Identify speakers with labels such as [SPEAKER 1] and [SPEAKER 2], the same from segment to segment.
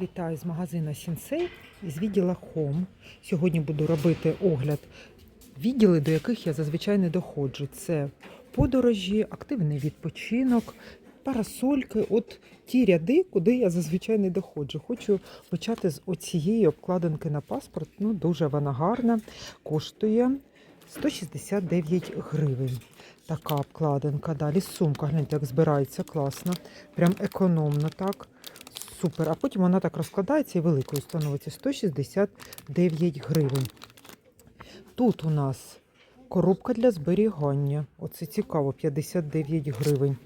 [SPEAKER 1] вітаю з магазина Сінсей з відділа Home. Сьогодні буду робити огляд відділи, до яких я зазвичай не доходжу. Це подорожі, активний відпочинок, парасольки. От ті ряди, куди я зазвичай не доходжу. Хочу почати з оцієї обкладинки на паспорт. Ну, дуже вона гарна, коштує 169 гривень. Така обкладинка. Далі сумка. Гляньте, як збирається класно. Прям економно так. Супер. А потім вона так розкладається і великою становиться 169 гривень. Тут у нас коробка для зберігання. Оце цікаво, 59 гривень.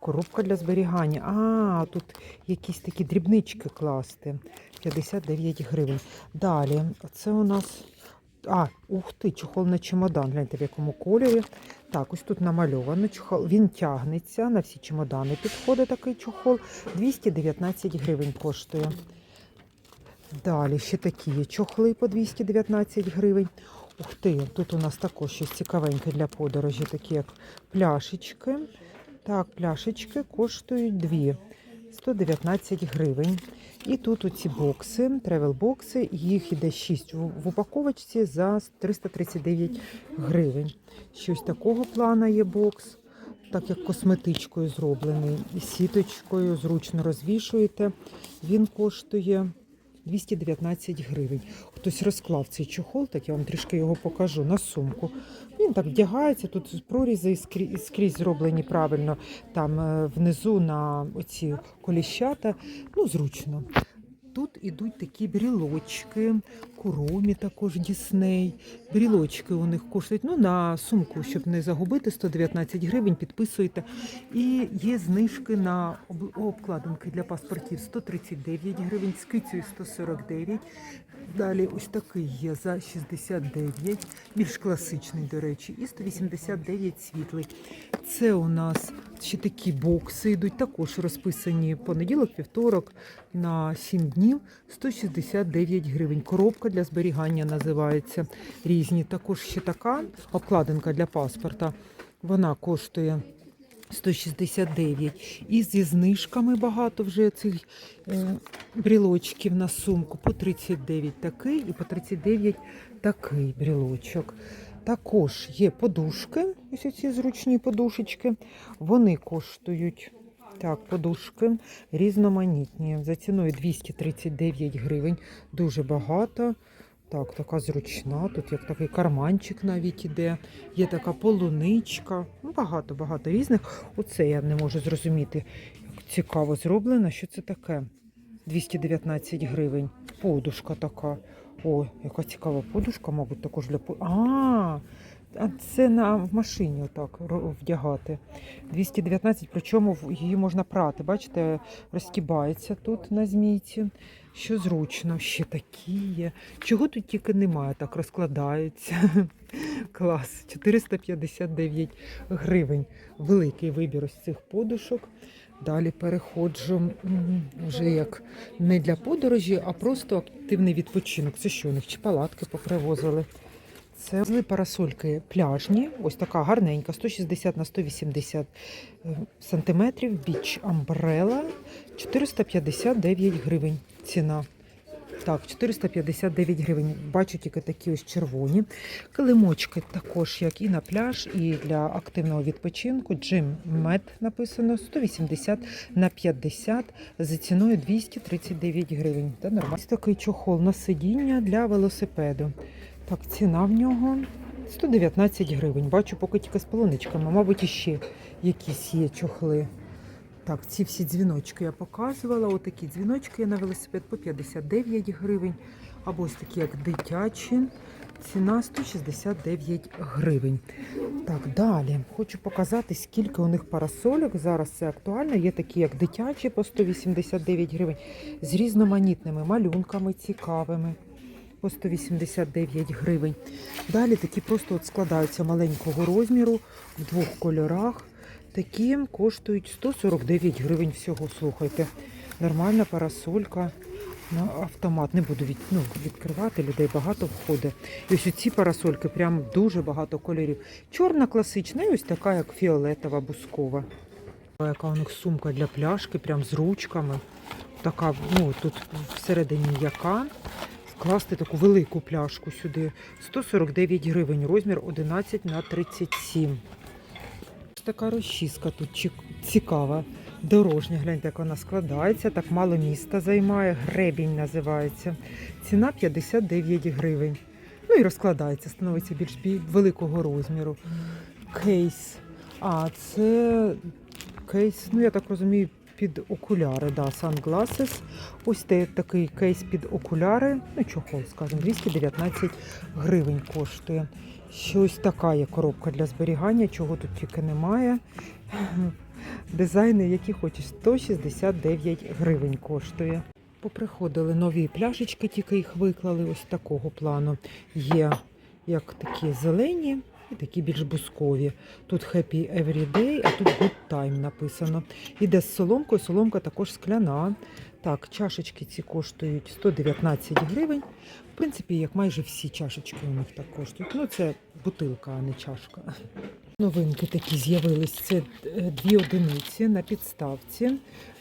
[SPEAKER 1] Коробка для зберігання. А, тут якісь такі дрібнички класти. 59 гривень. Далі, це у нас. А, ух ти, чохол на чемодан. Гляньте, в якому кольорі. Так, ось тут намальовано чохол. Він тягнеться на всі чемодани. Підходить такий чохол. 219 гривень коштує. Далі ще такі є чохли по 219 гривень. Ух ти, тут у нас також щось цікавеньке для подорожі, такі як пляшечки. Так, пляшечки коштують дві. 119 гривень. І тут оці бокси, тревел-бокси, їх іде 6 в упаковочці за 339 гривень. Щось такого плана є бокс, так як косметичкою зроблений. Сіточкою зручно розвішуєте. Він коштує 219 гривень. Хтось розклав цей чохол, так я вам трішки його покажу на сумку. Він так вдягається, тут прорізи скрізь, зроблені правильно, там е, внизу на оці коліщата. Ну, зручно. Тут ідуть такі брілочки, куромі також Дісней. Брілочки у них коштують ну, на сумку, щоб не загубити, 119 гривень, підписуєте. І є знижки на обкладинки для паспортів 139 гривень, з кицею 149. Далі ось такий є за 69, більш класичний, до речі, і 189 світлий. Це у нас ще такі бокси йдуть, також розписані понеділок, вівторок на 7 днів, 169 гривень. Коробка для зберігання називається різні. Також ще така обкладинка для паспорта. Вона коштує 169. І зі знижками багато вже цих е, брілочків на сумку. По 39 такий і по 39 такий брілочок. Також є подушки, ось ці зручні подушечки. Вони коштують. Так, подушки різноманітні. За ціною 239 гривень. Дуже багато. Так, така зручна. Тут як такий карманчик навіть іде. Є така полуничка. Ну, багато, багато різних. Оце я не можу зрозуміти. Як цікаво зроблено. Що це таке? 219 гривень. Подушка така. О, яка цікава подушка, мабуть, також для по- А, це на в машині отак вдягати. 219, причому її можна прати. Бачите, розтібається тут на змійці. Що зручно, ще такі є. Чого тут тільки немає, так розкладається. Клас, 459 гривень. Великий вибір ось цих подушок. Далі переходжу вже як не для подорожі, а просто активний відпочинок. Це що у них? Чи палатки попривозили? Це парасольки пляжні, ось така гарненька, 160 на 180 е, сантиметрів, біч амбрела, 459 гривень ціна. Так, 459 гривень. Бачу тільки такі ось червоні. Килимочки також, як і на пляж, і для активного відпочинку. Джим Мед написано 180 на 50 за ціною 239 гривень. Та нормально. Такий чохол на сидіння для велосипеду. Так, ціна в нього 119 гривень. Бачу, поки тільки з полуничками. Мабуть, іще якісь є чохли. Так, ці всі дзвіночки я показувала. Отакі дзвіночки є на велосипед по 59 гривень. Або ось такі, як дитячі. Ціна 169 гривень. Так, далі хочу показати, скільки у них парасольок. Зараз це актуально. Є такі, як дитячі по 189 гривень, з різноманітними малюнками цікавими. По 189 гривень. Далі такі просто от складаються маленького розміру в двох кольорах. Такі коштують 149 гривень всього. Слухайте. Нормальна парасолька на автомат. Не буду від, ну, відкривати, людей багато входить. І ось ці парасольки, прям дуже багато кольорів. Чорна класична, і ось така, як фіолетова, бускова. Яка у них сумка для пляшки, прям з ручками. така, ну тут всередині яка. Вкласти таку велику пляшку сюди. 149 гривень, розмір 11 на 37. Така розчіска тут цікава. Дорожня, гляньте, як вона складається. Так мало міста займає. Гребінь називається. Ціна 59 гривень. Ну і розкладається, становиться більш великого розміру. Кейс. А, це кейс, ну я так розумію, під окуляри, да, sunglasses. Ось такий кейс під окуляри. Ну, чохол, скажімо, 219 гривень коштує. Ще ось така є коробка для зберігання, чого тут тільки немає. Дизайни, які хочеш, 169 гривень коштує. Поприходили нові пляшечки, тільки їх виклали ось такого плану. Є як такі зелені і такі більш бускові. Тут Happy Every Day, а тут Good Time написано. Іде з соломкою, соломка також скляна. Так, чашечки ці коштують 119 гривень. В принципі, як майже всі чашечки у них так коштують. Ну, це бутилка, а не чашка. Новинки такі з'явились. Це е, дві одиниці на підставці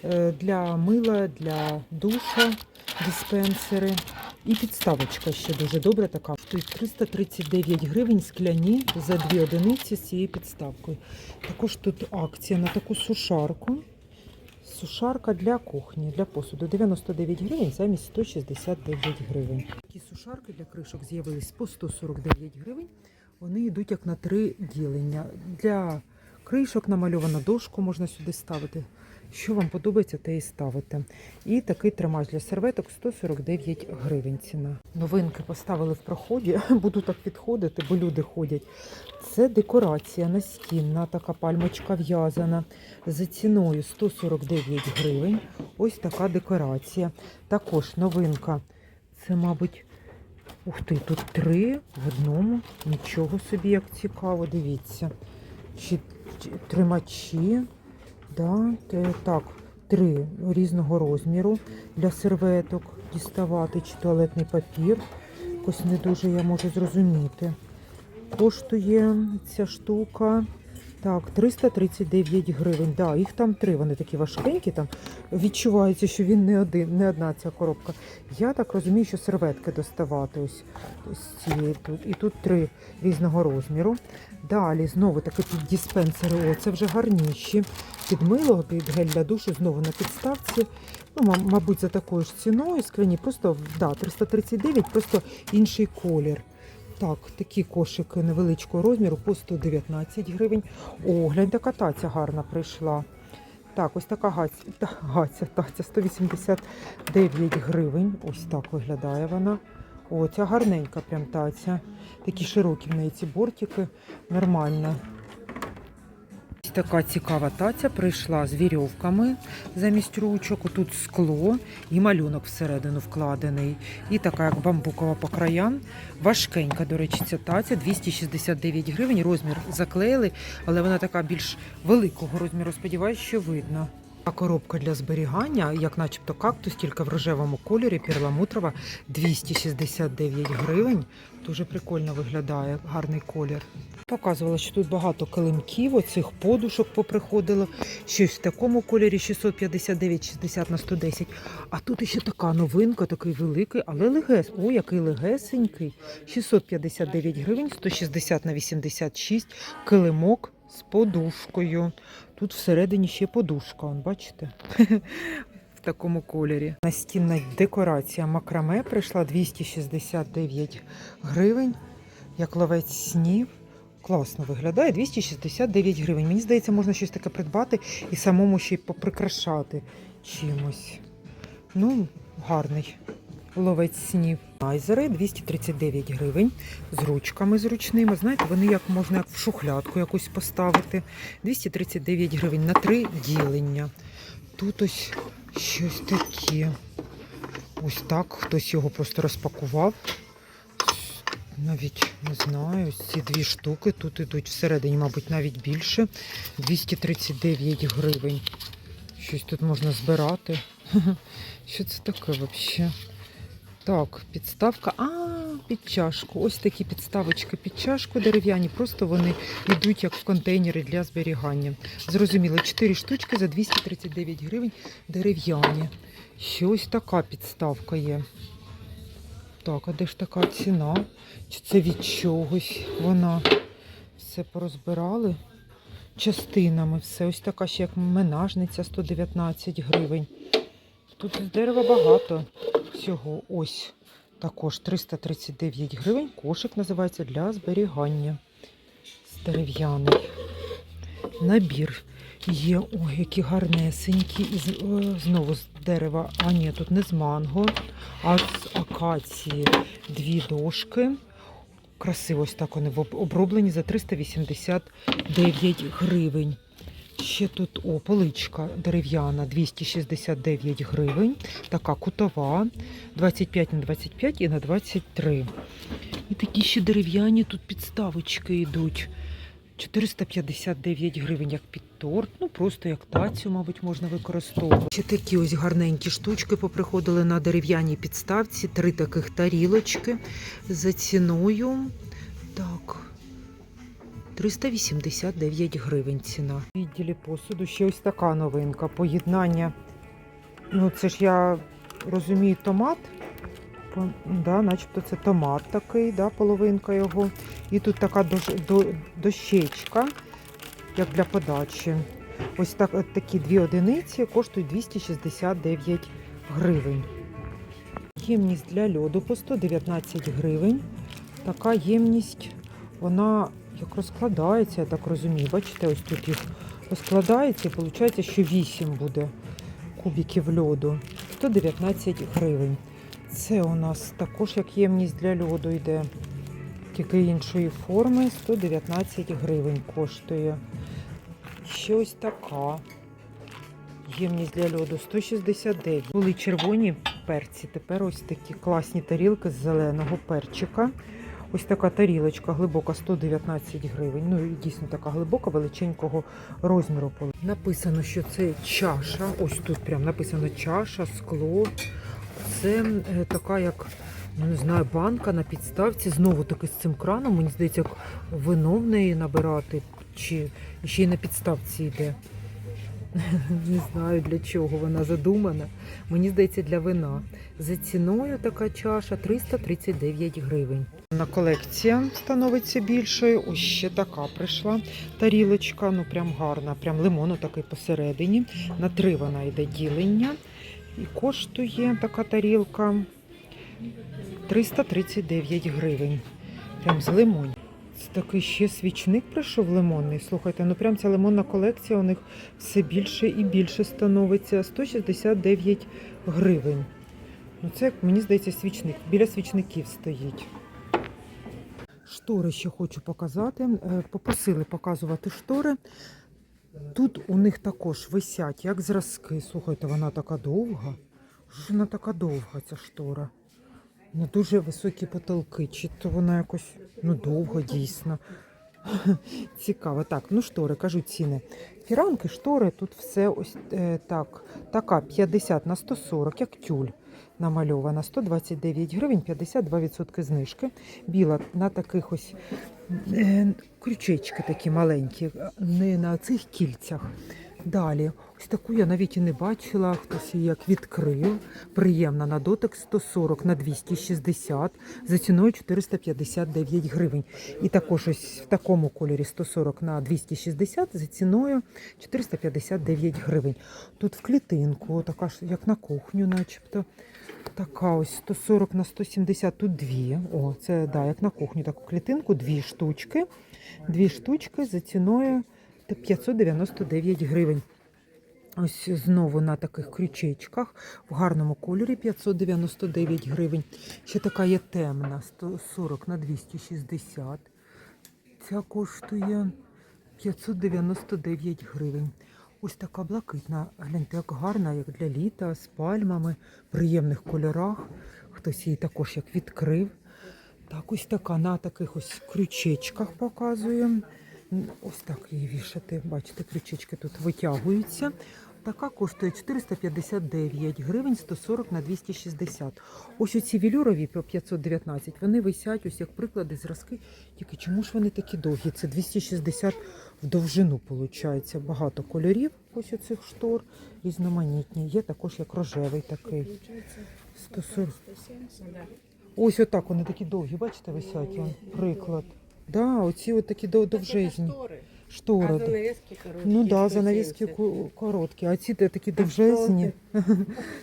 [SPEAKER 1] е, для мила, для душа, диспенсери. І підставочка ще дуже добра така. Стоїть 339 гривень скляні за дві одиниці з цією підставкою. Також тут акція на таку сушарку. Сушарка для кухні, для посуду 99 гривень замість 169 гривень. Такі сушарки для кришок з'явились по 149 гривень. Вони йдуть як на три ділення. Для кришок намальована дошку можна сюди ставити. Що вам подобається, те і ставите. І такий тримач для серветок 149 гривень ціна. Новинки поставили в проході. Буду так підходити, бо люди ходять. Це декорація настінна, така пальмочка в'язана за ціною 149 гривень. Ось така декорація. Також новинка. Це, мабуть, ух ти, тут три в одному. Нічого собі, як цікаво, дивіться. Чи, чи тримачі. Да, так, три різного розміру для серветок діставати, чи туалетний папір. Якось не дуже я можу зрозуміти. Коштує ця штука. Так, 339 гривень. Да, їх там три, вони такі важкенькі. Там відчувається, що він не один, не одна ця коробка. Я так розумію, що серветки доставати ось, з цієї тут. І тут три різного розміру. Далі знову таки під диспенсери. О, це вже гарніші. Під мило, під гель для душу, знову на підставці. Ну, мабуть, за такою ж ціною скляні. Просто да, 339, просто інший колір. Так, такі кошики невеличкого розміру по 119 гривень. О, глянь, така таця гарна прийшла. Так, ось така гаця, гаця, таця 189 гривень. Ось так виглядає вона. О, ця гарненька прям таця. Такі широкі в неї ці бортики. Нормальна. Така цікава таця прийшла з вірьовками замість ручок. Тут скло і малюнок всередину вкладений. І така як бамбукова по краям. Важкенька, до речі, ця таця 269 гривень. Розмір заклеїли, але вона така більш великого розміру. Сподіваюсь, що видно. А коробка для зберігання, як начебто кактус, тільки в рожевому кольорі, перламутрова 269 гривень. Дуже прикольно виглядає, гарний колір. Показувала, що тут багато килимків, оцих подушок поприходило. Щось в такому кольорі 659, 60 на 110. А тут ще така новинка, такий великий, але легес. О, який легесенький. 659 гривень, 160 на 86, килимок з подушкою. Тут всередині ще подушка, он, бачите? В такому кольорі. Настінна декорація макраме прийшла 269 гривень, як ловець снів. Класно виглядає 269 гривень. Мені здається, можна щось таке придбати і самому ще й поприкрашати чимось. Ну, гарний ловець снів. Айзери 239 гривень з ручками зручними. Знаєте, вони як можна в шухлядку якусь поставити. 239 гривень на три ділення. Тут ось щось таке. Ось так. Хтось його просто розпакував. Навіть не знаю, ось ці дві штуки тут ідуть всередині, мабуть, навіть більше. 239 гривень. Щось тут можна збирати. Що це таке взагалі? Так, підставка. А, під чашку. Ось такі підставочки під чашку дерев'яні, просто вони йдуть як в контейнери для зберігання. Зрозуміло, 4 штучки за 239 гривень дерев'яні. Ще ось така підставка є. Так, а де ж така ціна? Чи це від чогось вона? Все порозбирали частинами. Все ось така ще як менажниця 119 гривень. Тут з дерева багато всього. Ось також 339 гривень. Кошик називається для зберігання. Дерев'яний. Набір є. Ой, які гарнесенькі. І е, знову з дерева. А ні, тут не з манго, а з акації. Дві дошки. Красиво ось так вони оброблені за 389 гривень. Ще тут о, поличка дерев'яна 269 гривень. Така кутова 25 на 25 і на 23. І такі ще дерев'яні тут підставочки йдуть. 459 гривень як під торт, ну просто як тацю, мабуть, можна використовувати. Ще такі ось гарненькі штучки поприходили на дерев'яній підставці. Три таких тарілочки за ціною. Так. 389 гривень ціна. В відділі посуду ще ось така новинка. Поєднання. Ну, це ж я розумію, томат. Да, начебто це томат такий, да, половинка його. І тут така дощ, до, дощечка, як для подачі. Ось так, такі дві одиниці коштують 269 гривень. Ємність для льоду по 119 гривень. Така ємність, вона як розкладається, я так розумію. Бачите, ось тут їх розкладається і виходить, що 8 буде кубиків льоду. 119 гривень. Це у нас також як ємність для льоду йде. Тільки іншої форми 119 гривень коштує. Ще ось така. Ємність для льоду 169. Були червоні перці. Тепер ось такі класні тарілки з зеленого перчика. Ось така тарілочка глибока 119 гривень. Ну і дійсно така глибока, величенького розміру. Написано, що це чаша. Ось тут прям написано чаша, скло. Це е, така, як ну, не знаю, банка на підставці. Знову таки з цим краном. Мені здається, як вино в неї набирати, чи ще й на підставці йде. Не знаю для чого вона задумана. Мені здається, для вина. За ціною така чаша 339 гривень. На колекція становиться більшою. Ось ще така прийшла тарілочка. Ну прям гарна, прям лимону такий посередині. На три вона йде ділення. І коштує така тарілка 339 гривень. Прям з лимонів. Це такий ще свічник прийшов лимонний. Слухайте, ну прям ця лимонна колекція у них все більше і більше становиться. 169 гривень. Ну це, як мені здається, свічник. Біля свічників стоїть. Штори ще хочу показати. Е, Попросили показувати штори. Тут у них також висять як зразки. Слухайте, вона така довга. Що ж вона така довга, ця штора? Ну, дуже високі потолки. Чи то вона якось ну, довго дійсно. Цікаво. Так, ну штори, кажу ціни. Фіранки, штори, тут все ось е, так. Така 50 на 140, як тюль намальована. 129 гривень, 52% знижки. Біла на таких ось е, крючечки такі маленькі, не на цих кільцях. Далі, ось таку я навіть і не бачила, хтось її як відкрив. Приємна на дотик 140 на 260, за ціною 459 гривень. І також ось в такому кольорі 140 на 260, за ціною 459 гривень. Тут в клітинку, така ж як на кухню, начебто. Така ось 140 на 170, тут дві. О, це да, як на кухню, таку клітинку, дві штучки. Дві штучки за ціною 599 гривень. Ось знову на таких крючечках в гарному кольорі 599 гривень. Ще така є темна 140 на 260. Ця коштує 599 гривень. Ось така блакитна. Гляньте, як гарна, як для літа, з пальмами, в приємних кольорах. Хтось її також як відкрив. Так, ось така на таких ось крючечках показує. Ось так її вішати. Бачите, крючечки тут витягуються. Така коштує 459 гривень 140 на 260. Ось оці вілюрові по 519, вони висять ось як приклади, зразки. Тільки чому ж вони такі довгі? Це 260 в довжину, виходить. Багато кольорів ось оцих штор, різноманітні. Є також як рожевий такий. 140. Ось отак вони такі довгі, бачите, висять. Приклад. Да, оці от такі дов- довжезні. Штори.
[SPEAKER 2] А
[SPEAKER 1] да.
[SPEAKER 2] занавески короткі.
[SPEAKER 1] Ну да, занавіски ку- короткі, а ці такі довжезні.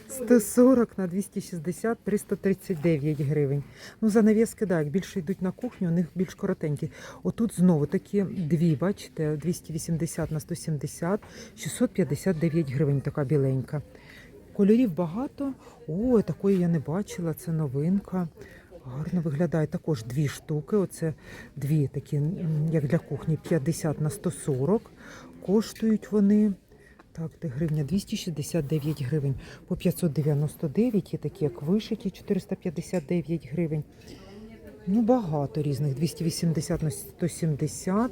[SPEAKER 1] 140 на 260, 339 гривень. Ну, занавіски, так, як більше йдуть на кухню, у них більш коротенькі. Отут знову такі дві, бачите, 280 на 170, 659 гривень, така біленька. Кольорів багато. О, такої я не бачила, це новинка. Гарно виглядає також дві штуки. Оце дві такі, як для кухні, 50 на 140. Коштують вони. Так, де гривня 269 гривень. По 599 є такі, як вишиті, 459 гривень. Ну, багато різних. 280 на 170.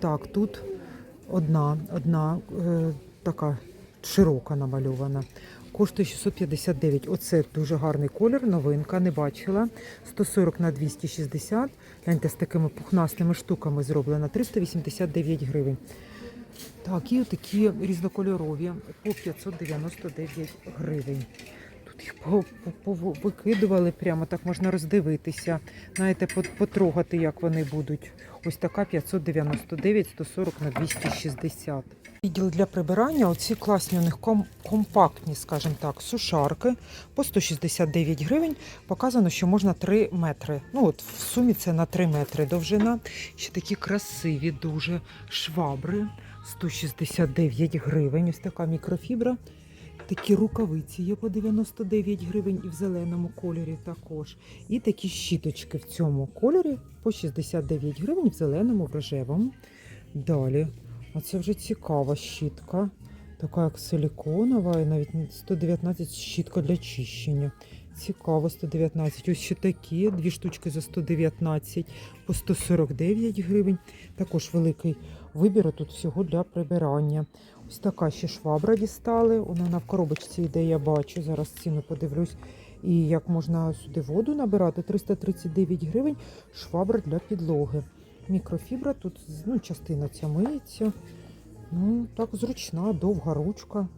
[SPEAKER 1] Так, тут одна, одна е, така широка намальована. Коштує 659. Оце дуже гарний колір, новинка, не бачила. 140 на 260. Гляньте, з такими пухнастими штуками зроблена. 389 гривень. Так, і такі різнокольорові по 599 гривень. Тут їх викидували прямо, так можна роздивитися. Знаєте, потрогати, як вони будуть. Ось така 599, 140 на 260. Відділ для прибирання, оці класні у них ком- компактні, скажімо так, сушарки по 169 гривень. Показано, що можна 3 метри. Ну от в сумі це на 3 метри довжина. Ще такі красиві дуже швабри. 169 гривень. Ось така мікрофібра. Такі рукавиці є по 99 гривень і в зеленому кольорі також. І такі щіточки в цьому кольорі по 69 гривень в зеленому, в рожевому. Далі. А це вже цікава щітка. Така як силіконова, і навіть 119 щітка для чищення. Цікаво, 119. Ось ще такі, дві штучки за 119 по 149 гривень. Також великий вибір тут всього для прибирання. Ось така ще швабра дістали. Вона в коробочці йде, я бачу. Зараз ціну подивлюсь. І як можна сюди воду набирати? 339 гривень. Швабра для підлоги. Мікрофібра тут ну, частина ця миється. Ну, так зручна, довга ручка.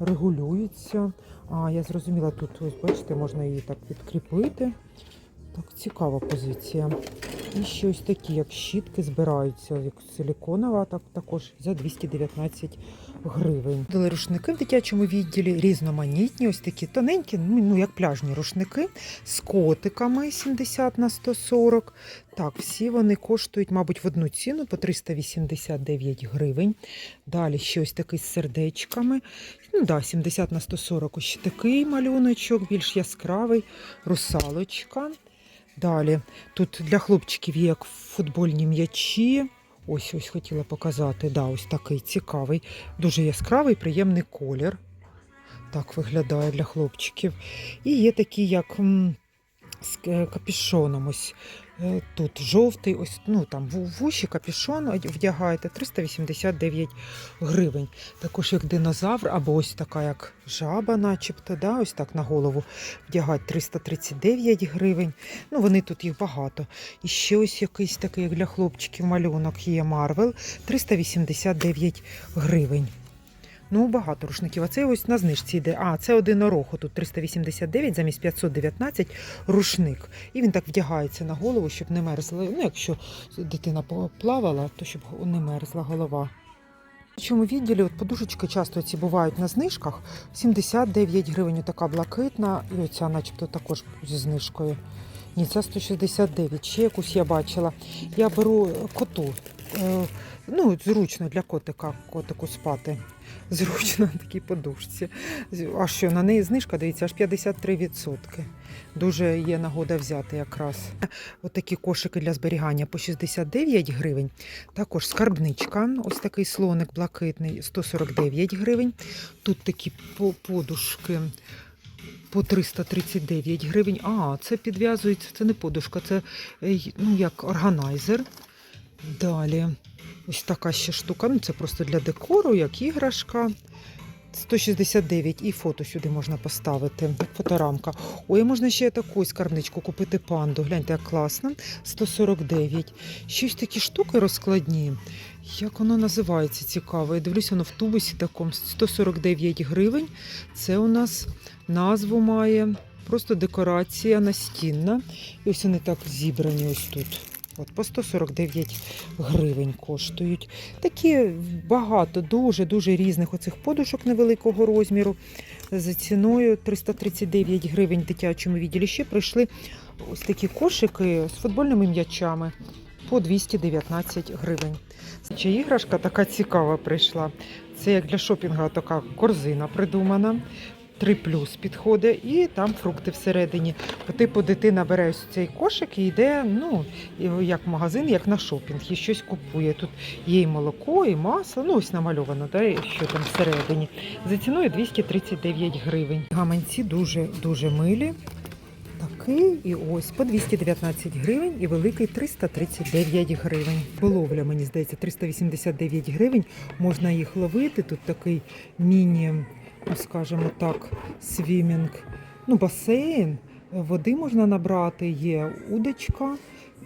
[SPEAKER 1] Регулюється. А, я зрозуміла, тут ось бачите, можна її так підкріпити. Так, цікава позиція. І ще ось такі, як щітки, збираються, як силіконова, так також за 219 гривень. Дали рушники в дитячому відділі, різноманітні, ось такі тоненькі, ну ну, як пляжні рушники з котиками 70 на 140. Так, всі вони коштують, мабуть, в одну ціну по 389 гривень. Далі ще ось такий з сердечками. Ну да, 70 на 140. Ось такий малюночок, більш яскравий, русалочка. Далі тут для хлопчиків є як футбольні м'ячі. Ось ось хотіла показати. Да, ось такий цікавий, дуже яскравий, приємний колір. Так виглядає для хлопчиків. І є такі, як з капішоном. капюшоном. Ось е, тут жовтий, ось ну там в уші капюшон вдягаєте 389 гривень. Також як динозавр, або ось така як жаба, начебто, да, ось так на голову вдягають 339 гривень. Ну, вони тут їх багато. І ще ось якийсь такий, для хлопчиків, малюнок є Марвел 389 гривень. Ну, багато рушників. А це ось на знижці йде. А, це один ороху. Тут 389 замість 519 рушник. І він так вдягається на голову, щоб не мерзла. Ну, якщо дитина плавала, то щоб не мерзла голова. В цьому відділі от подушечки часто ці бувають на знижках. 79 гривень така блакитна, і оця, начебто, також зі знижкою. Ні, це 169. Ще якусь я бачила. Я беру коту. Е, ну, зручно для котика, котику спати. Зручно на такій подушці. А що, на неї знижка, дивіться, аж 53%. Дуже є нагода взяти якраз. Отакі кошики для зберігання по 69 гривень. Також скарбничка, ось такий слоник блакитний, 149 гривень. Тут такі подушки по 339 гривень. А, це підв'язується, це не подушка, це е, ну, як органайзер. Далі ось така ще штука. Ну, це просто для декору, як іграшка. 169 і фото сюди можна поставити. Фоторамка. Ой, можна ще таку скарбничку купити панду. Гляньте, як класно. 149. Щось такі штуки розкладні. Як воно називається цікаво. Я дивлюся, воно в тубусі такому 149 гривень. Це у нас назву має. Просто декорація настінна. І ось вони так зібрані ось тут. От по 149 гривень коштують. Такі багато, дуже-дуже різних оцих подушок невеликого розміру. За ціною 339 гривень в дитячому відділі. Ще прийшли ось такі кошики з футбольними м'ячами по 219 гривень. Ще іграшка така цікава прийшла. Це як для шопінгу така корзина придумана. 3 плюс підходить, і там фрукти всередині. Типу дитина бере ось цей кошик і йде, ну, як в магазин, як на шопінг, і щось купує. Тут є і молоко, і масло, ну ось намальовано, да, що там всередині. За ціною 239 гривень. Гаманці дуже-дуже милі. Такий і ось по 219 гривень і великий 339 гривень. Половля, мені здається, 389 гривень. Можна їх ловити. Тут такий міні, скажімо так, свімінг, ну, басейн. Води можна набрати, є удочка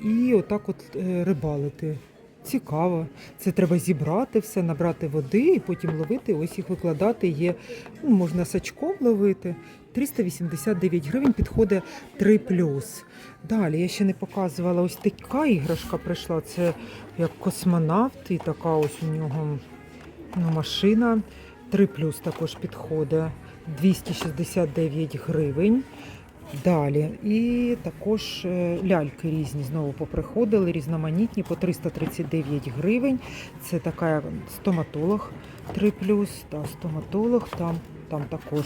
[SPEAKER 1] і отак от е, рибалити. Цікаво. Це треба зібрати все, набрати води і потім ловити. Ось їх викладати. Є, ну, можна сачком ловити. 389 гривень підходить 3 Далі я ще не показувала ось така іграшка прийшла. Це як космонавт, і така ось у нього ну, машина. 3 також підходить 269 гривень. Далі. І також е, ляльки різні знову поприходили, різноманітні по 339 гривень. Це така стоматолог 3 та стоматолог там. Там також.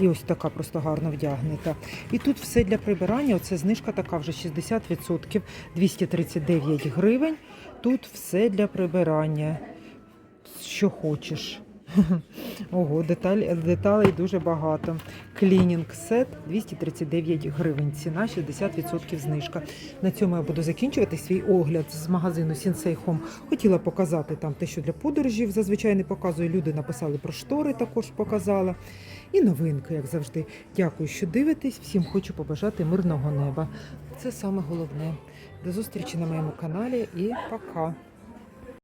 [SPEAKER 1] І ось така просто гарно вдягнута. І тут все для прибирання. Оце знижка така вже 60%, 239 гривень. Тут все для прибирання. Що хочеш. Ого, деталь, деталей дуже багато. Клінінг сет 239 гривень. Ціна 60% знижка. На цьому я буду закінчувати свій огляд з магазину Sensei Home. Хотіла показати там те, що для подорожів зазвичай не показую. Люди написали про штори, також показала. І новинки, як завжди. Дякую, що дивитесь. Всім хочу побажати мирного неба. Це саме головне. До зустрічі на моєму каналі і пока.